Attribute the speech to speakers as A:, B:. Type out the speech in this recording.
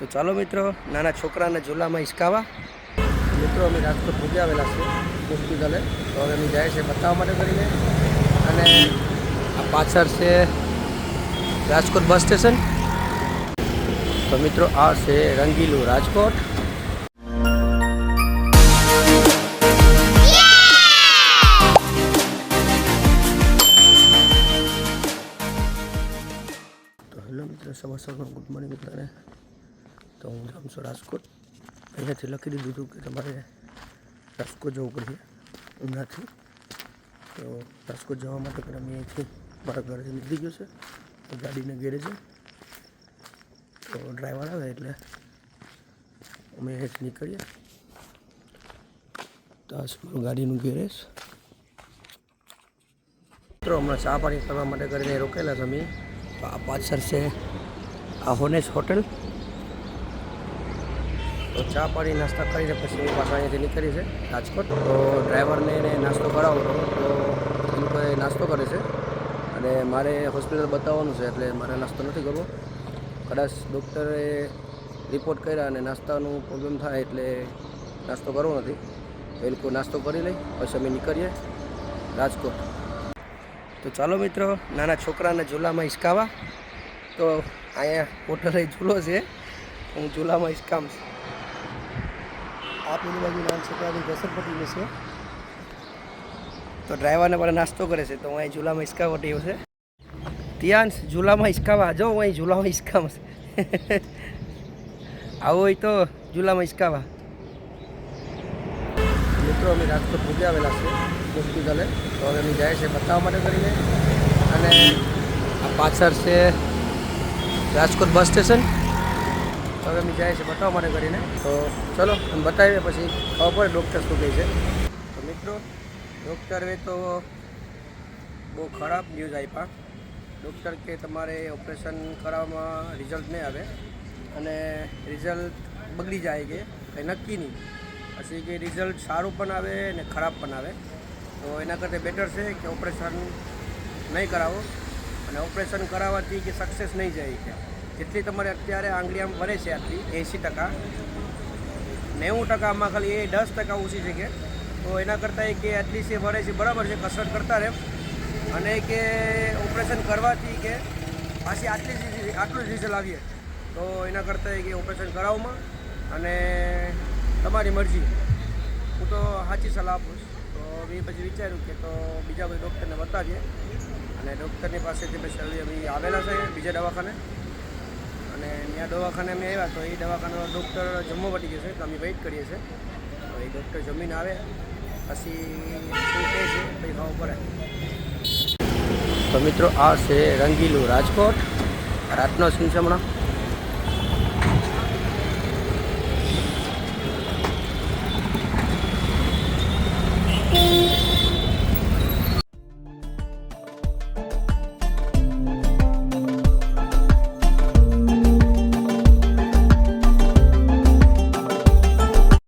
A: તો ચાલો મિત્રો, નાના છોકરાને ઝૂલામાં હિસકાવા. મિત્રો, અમે રાજકોટ પૂજા આવેલા છે હોસ્પિટલે. તો હવે અમે જાય છે બતાવવા માટે કરીને. અને આ પાછળ છે રાજકોટ બસ સ્ટેશન. તો મિત્રો, આ છે રંગીલું રાજકોટ. તો હેલો મિત્રો, સવાર સવારનો ગુડ મોર્નિંગ મિત્રને તો હું જાઉં છું રાજકોટ અહીંયાથી લખી દીધું હતું કે તમારે રાજકોટ જવું પડશે ઉનાથી. તો રાજકોટ જવા માટે પણ અમે અહીંથી મારા ઘરેથી નીકળી ગયો છે. ગાડીને ગેરેજ. તો ડ્રાઈવર આવે એટલે અમે અહીંથી નીકળીએ. તો ગાડીનું ગેરેજ. મિત્રો, હમણાં ચા પાણી કરવા માટે કરીને રોકેલા તમે તો આ પાછળ છે આ હોનેસ હોટલ. તો ચા પાણી નાસ્તા કરીને પછી હું પાછા અહીંયાથી નીકળી છે રાજકોટ. તો ડ્રાઈવરને એને નાસ્તો કરાવો. તો એ લોકોએ નાસ્તો કરે છે. અને મારે હોસ્પિટલ બતાવવાનું છે, એટલે મારે નાસ્તો નથી કરવો. કદાચ ડૉક્ટરે રિપોર્ટ કર્યા અને નાસ્તાનું પ્રોબ્લેમ થાય એટલે નાસ્તો કરવો નથી. એ લોકો નાસ્તો કરી લઈ પછી અમે નીકળીએ રાજકોટ. તો ચાલો મિત્રો, નાના છોકરાને ઝૂલામાં હિસકાવા. તો અહીંયા હોટલે ઝૂલો છે. હું ઝૂલામાં હિસકામ છું આ પેલી બાજુ છે ત્યાં ઘસરપટ્ટી છે તો ડ્રાઈવરને પણ નાસ્તો કરે છે. તો હું અહીં ઝૂલામાં હિસકાવટ છે. ત્યાં ઝૂલામાં હિસકાવા જો, હું અહીં ઝૂલામાં હિસકામ છે. આવું હોય તો ઝૂલામાં હિસકાવા મિત્રો, અમે રાજકોટ પૂજા આવેલા છે હોસ્પિટલે. તો હવે અમે જાય છે બતાવવા માટે કરીને. અને આ પાછળ છે રાજકોટ બસ સ્ટેશન. તો અમે જાય છે બતાવવા માટે કરીને. તો ચલો અમે બતાવીએ પછી ખબર પડે ડૉક્ટર શું કહે છે. તો મિત્રો ડૉક્ટરે તો બહુ ખરાબ ન્યૂઝ આપ્યા. ડૉક્ટર કે તમારે ઓપરેશન કરાવવામાં રિઝલ્ટ નહીં આવે. અને રિઝલ્ટ બગડી જાય કે કંઈ નક્કી નહીં. પછી કે રિઝલ્ટ સારું પણ આવે ને ખરાબ પણ આવે. તો એના કરતાં બેટર છે કે ઓપરેશન નહીં કરાવો. અને ઓપરેશન કરાવવાથી કે સક્સેસ નહીં જાય કે જેટલી તમારે અત્યારે આંગળી આમ ભરે છે આટલી, એંસી ટકા. નેવું ટકામાં ખાલી એ દસ ટકા ઓછી છે કે. તો એના કરતાં એ કે આટલી છે ભરે છે, બરાબર છે, કસરત કરતા રહે. અને કે ઓપરેશન કરવાથી કે પાછી આટલી આટલું જ રિઝલ્ટ આવીએ તો એના કરતાં કે ઓપરેશન કરાવવામાં અને તમારી મરજી. હું તો સાચી સલાહ આપું તો મેં પછી વિચાર્યું કે તો બીજા કોઈ ડૉક્ટરને બતાવીએ. અને ડૉક્ટરની પાસેથી પછી અમે આવેલા છે બીજા દવાખાને. અને ત્યાં દવાખાને અમે આવ્યા તો એ દવાખાનો ડૉક્ટર જમવા પડી ગયો છે તો અમે વેઇટ કરીએ છીએ. તો એ ડૉક્ટર જમીને આવે, પછી શું કહે છે પછી ખાવું પડે. તો મિત્રો આ છે રંગીલું રાજકોટ, રાતનો સિંચમણા